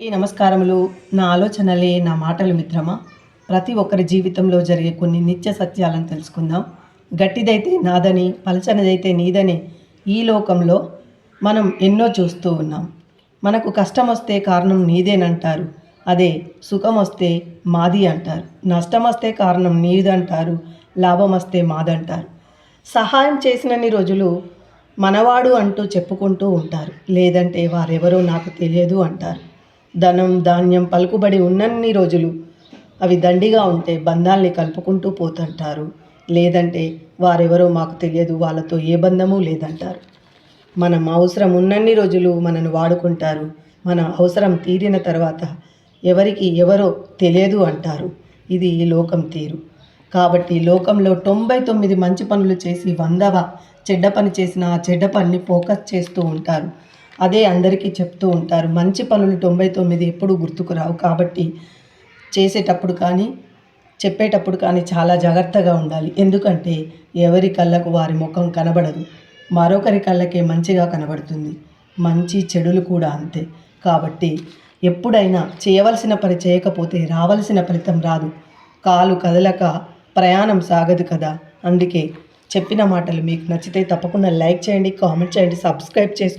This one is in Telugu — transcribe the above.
ఈ నమస్కారములు నా ఆలోచనలే నా మాటలు మిత్రమా? ప్రతి ఒక్కరి జీవితంలో జరిగే కొన్ని నిత్య సత్యాలను తెలుసుకుందాం. గట్టిదైతే నాదని పలచనిదైతే నీదని ఈ లోకంలో మనం ఎన్నో చూస్తూ ఉన్నాం. మనకు కష్టం వస్తే కారణం నీదేనంటారు. అదే సుఖం వస్తే మాది అంటారు. నష్టం వస్తే కారణం నీదంటారు. లాభం వస్తే మాదంటారు. సహాయం చేసినన్ని రోజులు మనవాడు అంటూ చెప్పుకుంటూ ఉంటారు. లేదంటే వారెవరో నాకు తెలియదు అంటారు. ధనం ధాన్యం పలుకుబడి ఉన్నన్ని రోజులు అవి దండిగా ఉంటే బంధాల్ని కలుపుకుంటూ పోతుంటారు. లేదంటే వారెవరో మాకు తెలియదు వాళ్ళతో ఏ బంధము లేదంటారు. మనం అవసరం ఉన్నన్ని రోజులు మనను వాడుకుంటారు. మన అవసరం తీరిన తర్వాత ఎవరికి ఎవరో తెలియదు అంటారు. ఇది ఈ లోకం తీరు. కాబట్టి లోకంలో తొంభై తొమ్మిది మంచి పనులు చేసి వందవ చెడ్డ పని చేసిన ఆ చెడ్డ పనిని ఫోకస్ చేస్తూ ఉంటారు. అదే అందరికీ చెప్తూ ఉంటారు మంచి పనులు తొంభై తొమ్మిది ఎప్పుడూ గుర్తుకు రావు కాబట్టి చేసేటప్పుడు కానీ చెప్పేటప్పుడు కానీ చాలా జాగ్రత్తగా ఉండాలి. ఎందుకంటే ఎవరి కళ్ళకు వారి ముఖం కనబడదు. మరొకరి కళ్ళకే మంచిగా కనబడుతుంది. మంచి చెడులు కూడా అంతే. కాబట్టి ఎప్పుడైనా చేయవలసిన పని చేయకపోతే రావలసిన ఫలితం రాదు. కాలు కదలక ప్రయాణం సాగదు కదా. అందుకే చెప్పిన మాటలు మీకు నచ్చితే తప్పకుండా లైక్ చేయండి కామెంట్ చేయండి సబ్స్క్రైబ్ చేసుకోండి.